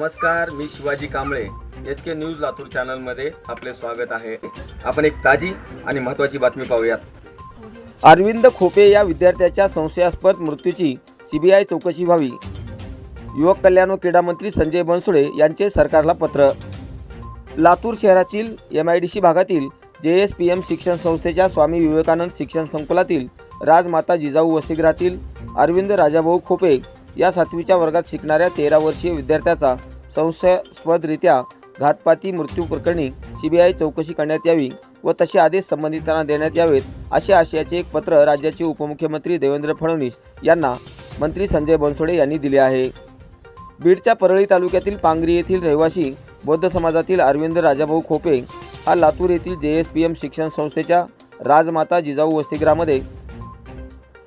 नमस्कार मी Shivaji Kamble. H K news Latur चॅनलमध्ये आपले स्वागत आहे. आपण एक ताजी आणि महत्त्वाची बातमी पाहूयात. अरविंद खोपे या विद्यार्थ्याच्या संशयास्पद मृत्यूची सीबीआय चौकशी व्हावी. युवक कल्याण व क्रीडा मंत्री संजय बनसोडे यांचे सरकारला पत्र. लातूर शहरातील एम आय डी सी भागातील जे एस पी एम शिक्षण संस्थेच्या स्वामी विवेकानंद शिक्षण संकुलातील राजमाता जिजाऊ वसतिगृहातील अरविंद राजाभाऊ खोपे या सातवीच्या वर्गात शिकणाऱ्या तेरा वर्षीय विद्यार्थ्याचा संशयास्पदरित्या घातपाती मृत्यू प्रकरणी सीबीआय चौकशी करण्यात यावी व तसे आदेश संबंधितांना देण्यात यावेत अशा आशयाचे एक पत्र राज्याचे उपमुख्यमंत्री देवेंद्र फडणवीस यांना मंत्री संजय बनसोडे यांनी दिले आहे. बीडच्या परळी तालुक्यातील पांगरी येथील रहिवासी बौद्ध समाजातील अरविंद राजाभाऊ खोपे हा लातूर येथील जे एस पी एम शिक्षण संस्थेच्या राजमाता जिजाऊ वसतिगृहामध्ये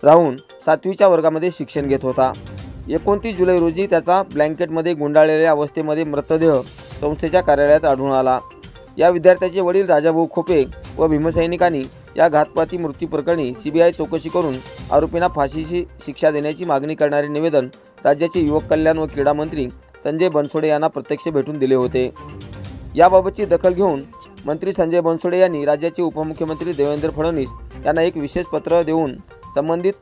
राहून सातवीच्या वर्गामध्ये शिक्षण घेत होता. एकोणतीस जुलै रोजी त्याचा ब्लँकेटमध्ये गुंडाळलेल्या अवस्थेमध्ये मृतदेह संस्थेच्या कार्यालयात आढळून आला. या विद्यार्थ्याचे वडील राजाभाऊ खोपे व भीमसैनिकांनी या घातपाती मृत्यू प्रकरणी सीबीआय चौकशी करून आरोपींना फाशीची शिक्षा देण्याची मागणी करणारे निवेदन राज्याचे युवक कल्याण व क्रीडा मंत्री संजय बनसोडे यांना प्रत्यक्ष भेटून दिले होते. याबाबतची दखल घेऊन मंत्री संजय बनसोडे यांनी राज्याचे उपमुख्यमंत्री देवेंद्र फडणवीस यांना एक विशेष पत्र देऊन संबंधित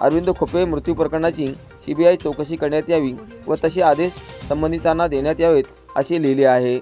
अरविंद खोपे मृत्यू प्रकरणाची सीबीआय चौकशी करण्यात यावी व तसे आदेश संबंधितांना देण्यात यावेत असे लिहिले आहे.